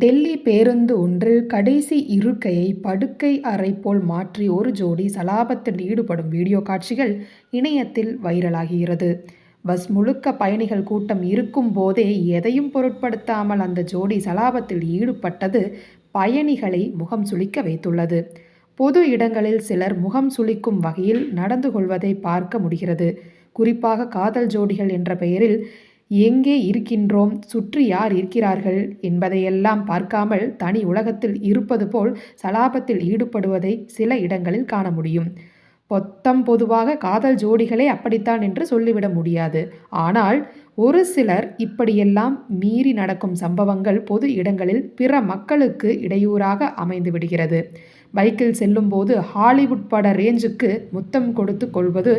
டெல்லி பேருந்து ஒன்றில் கடைசி இருக்கையை படுக்கை அறை போல் மாற்றி ஒரு ஜோடி சலாபத்தில் ஈடுபடும் வீடியோ காட்சிகள் இணையத்தில் வைரலாகிறது. பஸ் முழுக்க பயணிகள் கூட்டம் இருக்கும் போதே எதையும் பொருட்படுத்தாமல் அந்த ஜோடி சலாபத்தில் ஈடுபட்டது பயணிகளை முகம் சுளிக்க வைத்துள்ளது. பொது இடங்களில் சிலர் முகம் சுளிக்கும் வகையில் நடந்து கொள்வதை பார்க்க முடிகிறது. குறிப்பாக காதல் ஜோடிகள் என்ற பெயரில் எங்கே இருக்கின்றோம் சுற்றி யார் இருக்கிறார்கள் என்பதையெல்லாம் பார்க்காமல் தனி உலகத்தில் இருப்பது போல் சலாபத்தில் ஈடுபடுவதை சில இடங்களில் காண முடியும். பொத்தம் பொதுவாக காதல் ஜோடிகளே அப்படித்தான் என்று சொல்லிவிட முடியாது. ஆனால் ஒரு சிலர் இப்படியெல்லாம் மீறி நடக்கும் சம்பவங்கள் பொது இடங்களில் பிற மக்களுக்கு இடையூறாக அமைந்து விடுகிறது. பைக்கில் செல்லும்போது ஹாலிவுட் பட ரேஞ்சுக்கு முத்தம் கொடுத்து கொள்வது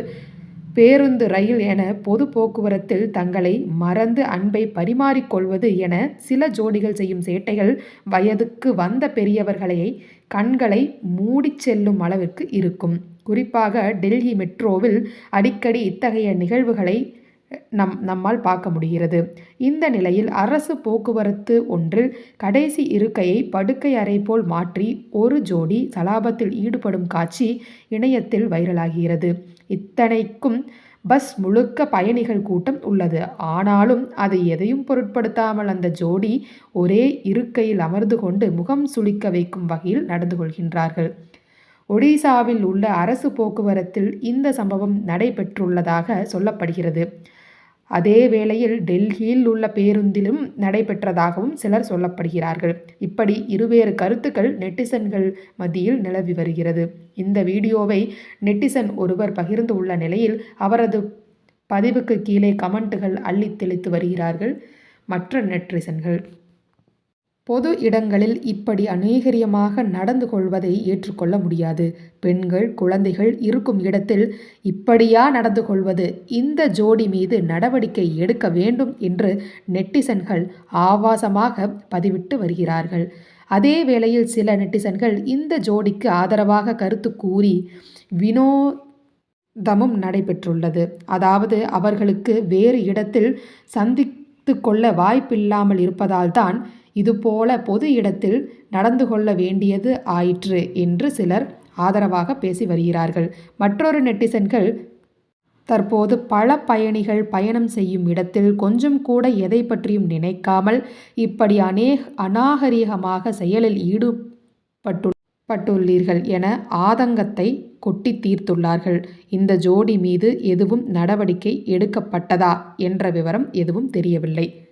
பேருந்து ரயில் என பொது போக்குவரத்தில் தங்களை மறந்து அன்பை பரிமாறிக்கொள்வது என சில ஜோடிகள் செய்யும் சேட்டைகள் வயதுக்கு வந்த பெரியவர்களை கண்களை மூடிச் செல்லும் அளவிற்கு இருக்கும். குறிப்பாக டெல்லி மெட்ரோவில் அடிக்கடி இத்தகைய நிகழ்வுகளை நம் நம்மால் பார்க்க முடிகிறது. இந்த நிலையில் அரசு போக்குவரத்து ஒன்றில் கடைசி இருக்கையை படுக்கை அறை போல் மாற்றி ஒரு ஜோடி சலாபத்தில் ஈடுபடும் காட்சி இணையத்தில் வைரலாகிறது. இத்தனைக்கும் பஸ் முழுக்க பயணிகள் கூட்டம் உள்ளது. ஆனாலும் அதை எதையும் பொருட்படுத்தாமல் அந்த ஜோடி ஒரே இருக்கையில் அமர்ந்து கொண்டு முகம் சுளிக்க வைக்கும் வகையில் நடந்து கொள்கின்றார்கள். ஒடிசாவில் உள்ள அரசு போக்குவரத்தில் இந்த சம்பவம் நடைபெற்றுள்ளதாக சொல்லப்படுகிறது. அதே வேளையில் டெல்லியில் உள்ள பேருந்திலும் நடைபெற்றதாகவும் சிலர் சொல்லப்படுகிறார்கள். இப்படி இருவேறு கருத்துக்கள் நெட்டிசன்கள் மத்தியில் நிலவி வருகிறது. இந்த வீடியோவை நெட்டிசன் ஒருவர் பகிர்ந்து உள்ள நிலையில் அவரது பதிவுக்கு கீழே கமெண்ட்டுகள் அள்ளி தெளித்து வருகிறார்கள் மற்ற நெட்டிசன்கள். பொது இடங்களில் இப்படி அநேகரியமாக நடந்து கொள்வதை ஏற்றுக்கொள்ள முடியாது. பெண்கள் குழந்தைகள் இருக்கும் இடத்தில் இப்படியா நடந்து கொள்வது. இந்த ஜோடி மீது நடவடிக்கை எடுக்க வேண்டும் என்று நெட்டிசன்கள் ஆவாசமாக பதிவிட்டு வருகிறார்கள். அதே வேளையில் சில நெட்டிசன்கள் இந்த ஜோடிக்கு ஆதரவாக கருத்து கூறி வினோதமும் நடைபெற்றுள்ளது. அதாவது அவர்களுக்கு வேறு இடத்தில் சந்தித்து கொள்ள வாய்ப்பில்லாமல் இருப்பதால் தான் இதுபோல பொது இடத்தில் நடந்து கொள்ள வேண்டியது ஆயிற்று என்று சிலர் ஆதரவாக பேசி வருகிறார்கள். மற்றொரு நெட்டிசன்கள் தற்போது பல பயணிகள் பயணம் செய்யும் இடத்தில் கொஞ்சம் கூட எதை பற்றியும் நினைக்காமல் இப்படி அநாகரிகமாக செயலில் ஈடுபட்டுள்ளீர்கள் என ஆதங்கத்தை கொட்டித் தீர்த்துள்ளார்கள். இந்த ஜோடி மீது எதுவும் நடவடிக்கை எடுக்கப்பட்டதா என்ற விவரம் எதுவும் தெரியவில்லை.